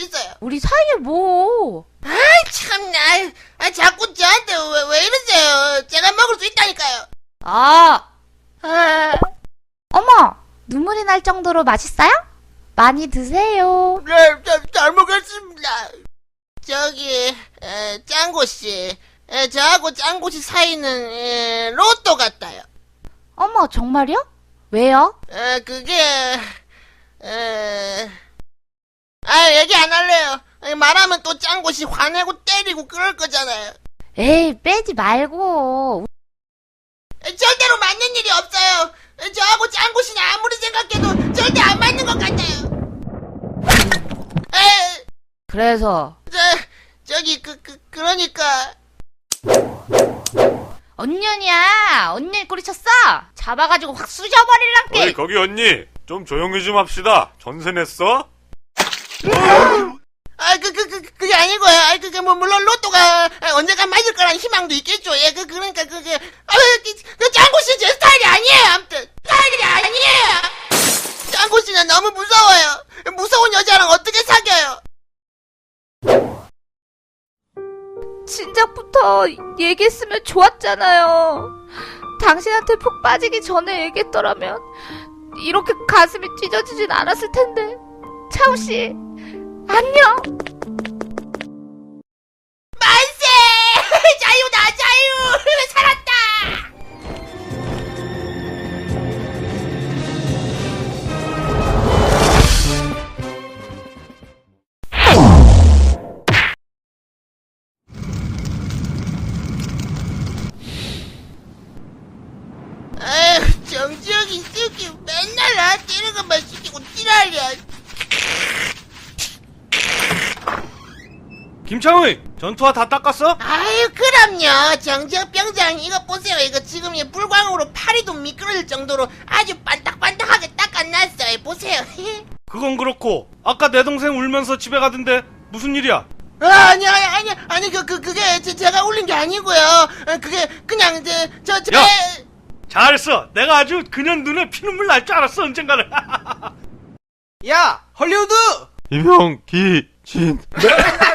수 있어요. 우리 사이에 뭐? 아이, 참나. 아, 자꾸 저한테 왜, 왜 이러세요? 제가 먹을 수 있다니까요. 아, 아, 어머, 눈물이 날 정도로 맛있어요? 많이 드세요. 네, 잘, 잘 먹겠습니다. 저기, 에, 짱구 씨. 에, 저하고 짱구 씨 사이는, 에, 로또 같아요. 어머, 정말요? 왜요? 에, 그게, 에, 아, 얘기 안 할래요. 아니, 말하면 또 짱구씨 화내고 때리고 그럴 거잖아요. 에이, 빼지 말고. 에, 절대로 맞는 일이 없어요. 에, 저하고 짱구씨는 아무리 생각해도 절대 안 맞는 것 같아요. 에, 그래서, 저, 저기, 그, 그, 그러니까, 언년이야. 언년 꼬리 쳤어? 잡아가지고 확 쑤셔버릴란게. 어이 거기 언니 좀 조용히 좀 합시다 전세 냈어? 아, 그, 그, 그, 그게 아니고요. 아, 그게 뭐, 물론 로또가 아, 언젠가 맞을 거라는 희망도 있겠죠. 예, 그, 그러니까 그게, 아, 그, 그 짱구 씨 제 스타일이 아니에요. 아무튼, 스타일이 아니에요. 짱구 씨는 너무 무서워요. 무서운 여자랑 어떻게 사귀어요? 진작부터 얘기했으면 좋았잖아요. 당신한테 푹 빠지기 전에 얘기했더라면 이렇게 가슴이 찢어지진 않았을 텐데. 차우 씨, 안녕. 만세! 자유다, 자유! 살았다! 정지혁이 새끼 맨날 나한테 이런 것만 시키고 지랄이야. 김창우이 전투화 다 닦았어? 아유 그럼요. 정지혁 병장 이거 보세요. 이거 지금 이 불광으로 파리도 미끄러질 정도로 아주 반딱반딱하게 닦아놨어요. 보세요. 그건 그렇고 아까 내 동생 울면서 집에 가던데 무슨 일이야? 아, 아니 아니 아니 아니 그, 그 그게 제, 제가 울린 게 아니고요. 아, 그게 그냥 이제 저저 야! 잘했어. 내가 아주 그년 눈에 피눈물 날 줄 알았어 언젠가는. 야, 헐리우드! 이명 기진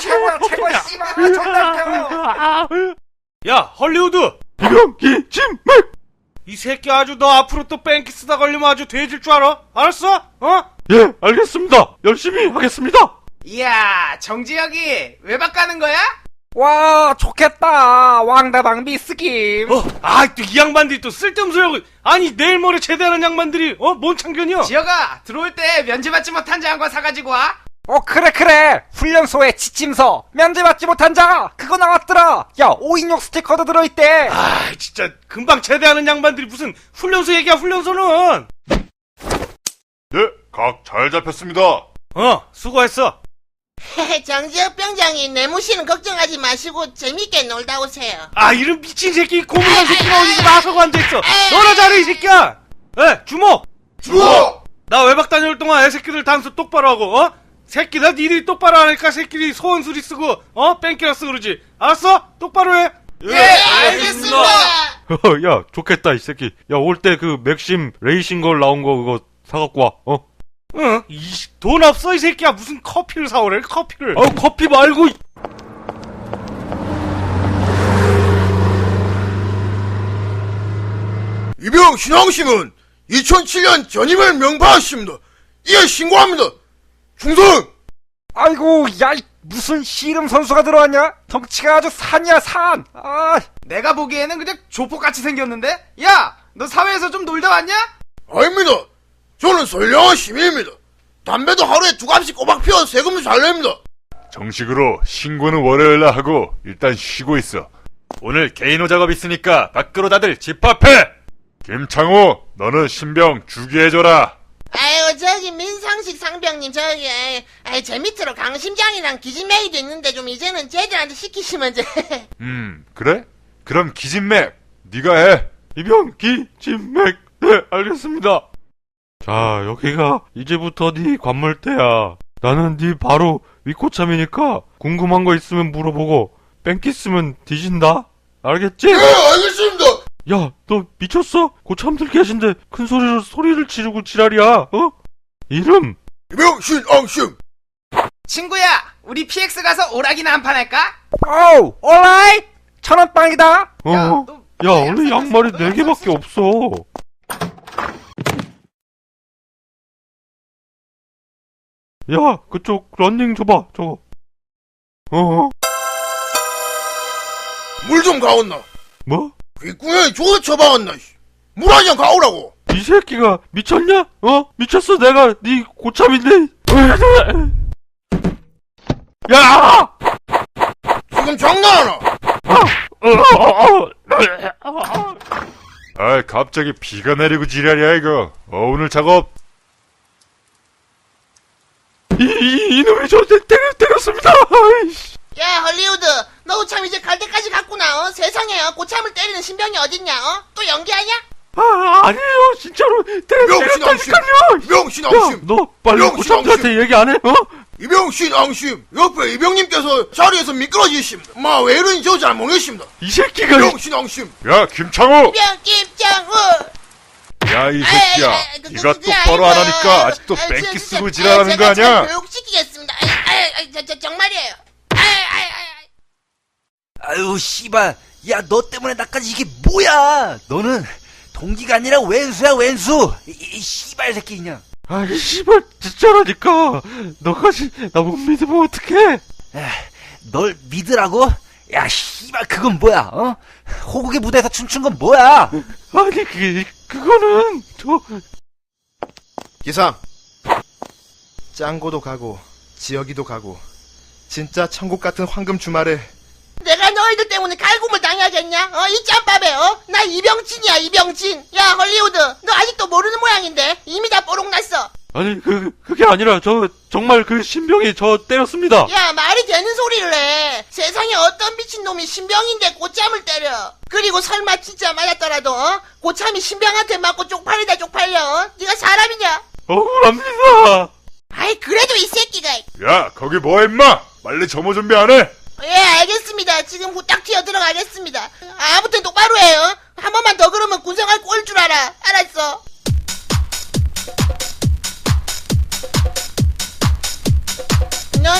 최고야, 최고야, 씨발, 존나 웃겨. 야 헐리우드 이명 기진맥 이 새끼 아주 너 앞으로 또 뺑기 쓰다 걸리면 아주 돼질 줄 알아? 알았어? 어? 예, 알겠습니다. 열심히 하겠습니다. 이야, 정지혁이 외박 가는 거야? 와, 좋겠다. 왕다방 미스김. 어? 아 또 이 양반들이 또 쓸데없는 소리 하고 아니 내일 모레 제대하는 양반들이 어? 뭔 참견이야? 지혁아, 들어올 때 면제받지 못한 장관 사가지고 와. 어, 그래, 그래. 훈련소에 지침서. 면제받지 못한 자. 그거 나왔더라. 야, 5인용 스티커도 들어있대. 아 진짜 금방 제대하는 양반들이 무슨 훈련소 얘기야 훈련소는 네, 각 잘 잡혔습니다. 어 수고했어 정지혁 병장이 내무실은 걱정하지 마시고 재밌게 놀다 오세요 아 이런 미친 새끼 고문한 새끼가 어디서 나서고 앉아있어 너나 잘해 이 새끼야 에 주목 주워! 나 외박 다녀올 동안 애 새끼들 단수 똑바로 하고 어? 새끼들 니들이 똑바로 하니까 새끼들이 소원수리 쓰고 어? 뺑기라 쓰고 그러지 알았어? 똑바로 해네 알겠습니다 야, 좋겠다, 이 새끼. 야, 올 때 그 맥심 레이싱 걸 나온 거 그거 사갖고 와, 어? 응? 이씨, 돈 없어 이 새끼야 무슨 커피를 사오래 커피를 아 커피 말고, 이- 이병 신앙심은 2007년 전임을 명받았습니다. 이에 신고합니다. 충성! 아이고, 야, 이 무슨 씨름 선수가 들어왔냐? 덩치가 아주 산이야, 산. 아, 내가 보기에는 그냥 조폭같이 생겼는데? 야, 너 사회에서 좀 놀다 왔냐? 아닙니다. 저는 선량한 시민입니다. 담배도 하루에 두 갑씩 꼬박 피워 세금도 잘 냅니다. 정식으로 신고는 월요일날 하고 일단 쉬고 있어. 오늘 개인호 작업 있으니까 밖으로 다들 집합해! 김창호, 너는 신병 주기해줘라. 아유 저기 민상식 상병님 저기 아이, 아이 제 밑으로 강심장이랑 기진맹이도 있는데 좀 이제는 쟤들한테 시키시면 저 음, 그래? 그럼 기진맥, 네가 해. 이병 기진맥, 네, 알겠습니다. 자, 여기가 이제부터 네 관물대야. 나는 네 바로 위코참이니까 궁금한 거 있으면 물어보고 뺑기 쓰면 뒤진다. 알겠지? 예, 알겠습니다. 야, 너 미쳤어? 고참들 계신데 큰 소리로 소리를 지르고 지랄이야, 어? 이름! 이병신 앙심 친구야, 우리 PX 가서 오락이나 한 판 할까? 오, 올라이! 천원 빵이다. 어? 야, 야, 너 원래 양말이 네 개밖에 없어. 야, 그쪽 런닝 줘봐, 저거. 어? 물 좀 가온나 뭐? 귓구멍에 조개 쳐박았나 물한 잔 가오라고 이 새끼가 미쳤냐? 어? 미쳤어, 내가 네 고참인데. 야! 지금 장난하나 아, 갑자기 비가 내리고 지랄이야 이거. 어, 오늘 작업 이, 이, 이놈이 저한테 때려, 때렸습니다. 아이씨. 야 헐리우드 너 참 이제 갈 때까지 갔구나 어? 세상에 어? 고참을 때리는 신병이 어딨냐 어? 또 연기하냐? 아, 아니에요, 진짜로. 때려, 명신 앙심 때렸다니까요. 명신 야, 앙심 너 빨리 명신 고참들한테 얘기 안 해? 어? 이병신 앙심 옆에 이병님께서 자리에서 미끄러지십니다 마 왜 이러는지 저잘 모르겠습니다 이 새끼가 명신 앙심 야, 김창호! 병 김장우 야, 이 아이, 새끼야. 아이, 아이, 그, 네가 똑바로 안. 하니까 아직도 아이, 뺑기 쓰고 저, 지랄하는 거 아니야? 교육시키겠습니다 아이, 아이, 아이, 저, 저, 정말이에요 아이, 아이, 아이, 아이. 아유 씨발 야 너 때문에 나까지 이게 뭐야 너는 동기가 아니라 왼수야 왼수 이, 이 씨발 새끼 그냥 아, 이 씨발, 진짜라니까. 너까지 나 못 믿으면 어떡해? 널 믿으라고? 야 씨발 그건 뭐야 어? 호국의 무대에서 춤춘 건 뭐야 아니, 그, 그거는, 저, 기상 짱구도 가고 지역이도 가고 진짜 천국 같은 황금 주말에 내가 너희들 때문에 갈굼을 당해야겠냐? 어, 이 짬밥에, 어? 나 이병진이야, 이병진. 야, 헐리우드. 너 아직도 모르는 모양인데? 이미 다 뽀록 났어. 아니, 그, 그게 아니라, 저, 정말 그 신병이 저 때렸습니다. 야, 말이 되는 소리를 해. 세상에 어떤 미친놈이 신병인데 고참을 때려. 그리고 설마 진짜 맞았더라도, 어? 고참이 신병한테 맞고 쪽팔리다, 쪽팔려. 어? 네가 사람이냐? 억울합니다. 아이, 그래도 이 새끼가. 야, 거기 뭐해 임마? 빨리 점호 준비 안 해? 예, 알겠습니다. 지금 후딱 튀어 들어가겠습니다. 아무튼 똑바로 해요. 한 번만 더 그러면 군생활 꼴줄 알아. 알았어.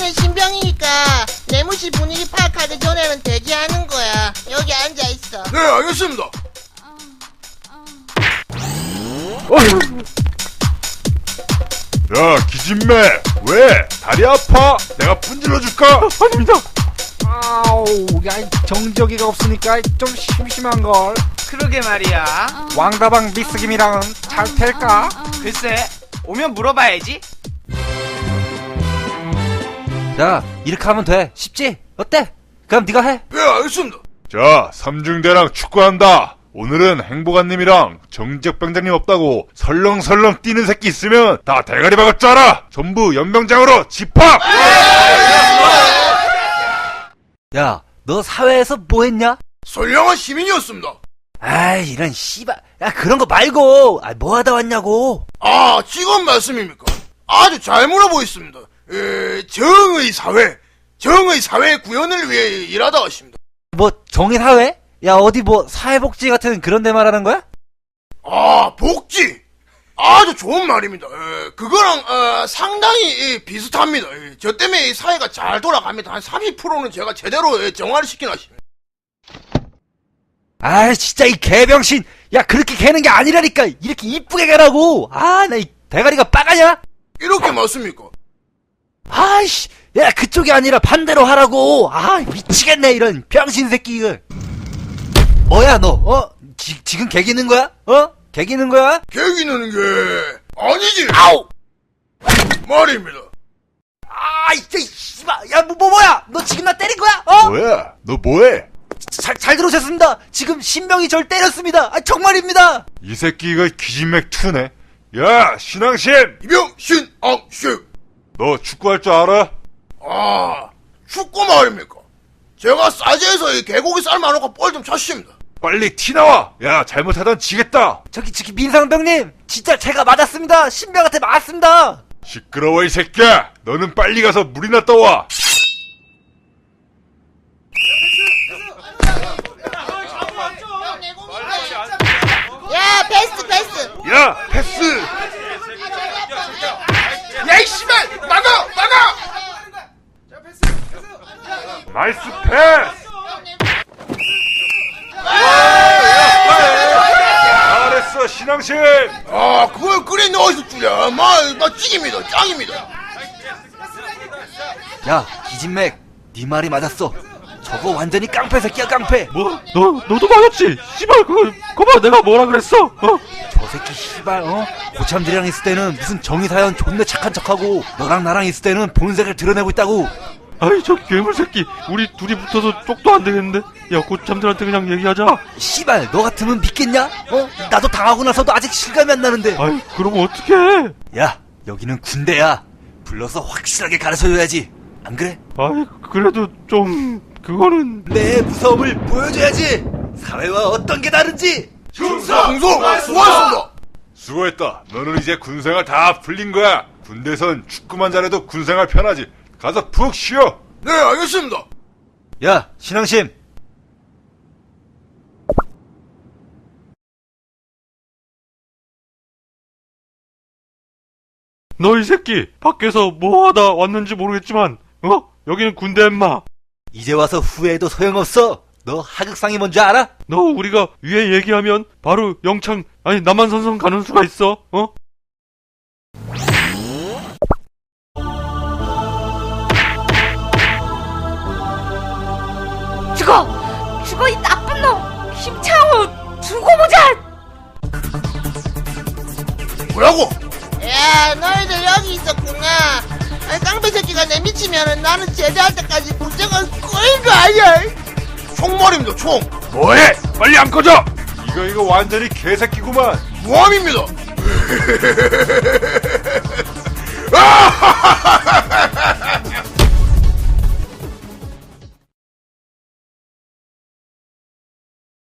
너는 신병이니까 내무실 분위기 파악하기 전에는 대기하는 거야. 여기 앉아 있어. 네 알겠습니다 야, 기진매! 왜? 다리 아파? 내가 분질러 줄까? 아닙니다. 아우, 야, 이 정적이가 없으니까 좀 심심한 걸. 그러게 말이야. 왕다방 미스김이랑은 잘 될까? 글쎄, 오면 물어봐야지. 자 이렇게 하면 돼 쉽지? 어때? 그럼 네가 해네 알겠습니다 자, 삼중대랑 축구한다. 오늘은 행복한님이랑 정지혁병장님 없다고 설렁설렁 뛰는 새끼 있으면 다 대가리 박을 줄 알아! 전부 연병장으로 집합! 야 너 사회에서 뭐 했냐? 선량한 시민이었습니다 아이 이런 씨발 야 그런 거 말고 아 뭐 하다 왔냐고 아 지금 말씀입니까 아주 잘 물어보겠습니다 에, 정의 사회 정의 사회 구현을 위해 일하다 왔습니다. 뭐 정의사회? 야 어디 뭐 사회복지 같은 그런 데 말하는 거야? 아 복지! 아주 좋은 말입니다. 에, 그거랑 어, 상당히 이, 비슷합니다. 에, 저 때문에 이 사회가 잘 돌아갑니다. 한 30%는 제가 제대로 에, 정화를 시켜놨습니다. 아 진짜 이 개병신! 야 그렇게 개는 게 아니라니까! 이렇게 이쁘게 개라고! 아 나 이 대가리가 빠가냐? 이렇게 맞습니까 아이씨 야 그쪽이 아니라 반대로 하라고 아 미치겠네 이런 병신 새끼 뭐야 너 어? 지, 지금 개기는 거야? 어? 개기는 거야? 계기는 게 아니지 아우 말입니다 아 이제 씨발 야뭐 뭐, 뭐야 너 지금 나 때린 거야? 어? 뭐야? 너 뭐해? 잘, 잘 들으셨습니다 지금 신명이 절 때렸습니다 아 정말입니다 이 새끼가 기진맥 투네. 야, 신앙심! 이병 신 앙식 너 축구할 줄 알아? 아 축구 말입니까 제가 싸제에서 이 개고기 삶아놓고 뻘좀 찼습니다 빨리 티 나와! 야, 잘못하다 지겠다! 저기 저기 민상병님 진짜 제가 맞았습니다 신명한테 맞았습니다 시끄러워, 이 새끼야! 너는 빨리 가서 물이나 떠와! 내공이니까 야 패스 야이 씨발 막아 막아 나이스 패스 잘했어 신앙심 아 그걸 그래 넣어서 줄야 마, 마 찌깁니다 짱입니다 야 기진맥 네 말이 맞았어 저거 완전히 깡패 새끼야 깡패 뭐? 너, 너도 맞았지? 씨발, 그거, 거봐, 내가 뭐라 그랬어? 어? 저 새끼 씨발 어? 고참들이랑 있을 때는 무슨 정의사연 존나 착한 척하고 너랑 나랑 있을 때는 본색을 드러내고 있다고 아이, 저 괴물 새끼. 우리 둘이 붙어서 쪽도 안 되겠는데? 야, 고참들한테 그냥 얘기하자. 씨발 너 같으면 믿겠냐? 어? 나도 당하고 나서도 아직 실감이 안 나는데 아이, 그러면 어떡해? 야 여기는 군대야 불러서 확실하게 가르쳐줘야지 안 그래? 아이, 그래도 좀, 그거는. 내 무서움을 보여줘야지 사회와 어떤 게 다른지 충성 수고하셨습니다 수고했다 너는 이제 군생활 다 풀린 거야 군대선 축구만 잘해도 군생활 편하지 가서 푹 쉬어 네 알겠습니다 야 신앙심 너 이 새끼, 밖에서 뭐 하다 왔는지 모르겠지만, 어? 여기는 군대 엠마. 이제 와서 후회해도 소용없어 너 하극상이 뭔지 알아? 너 우리가 위에 얘기하면 바로 영창, 아니, 남한산성 가는 수가 있어, 어? 뭐라고? 야, 너희들 여기 있었구나. 아, 깡패 새끼가 내미치면 나는 제대할 때까지 문제가 꼬인 거 아니야? 총머리입니다, 총. 뭐해? 빨리 안 꺼져! 이거 이거 완전히 개새끼구만. 모함입니다. 아!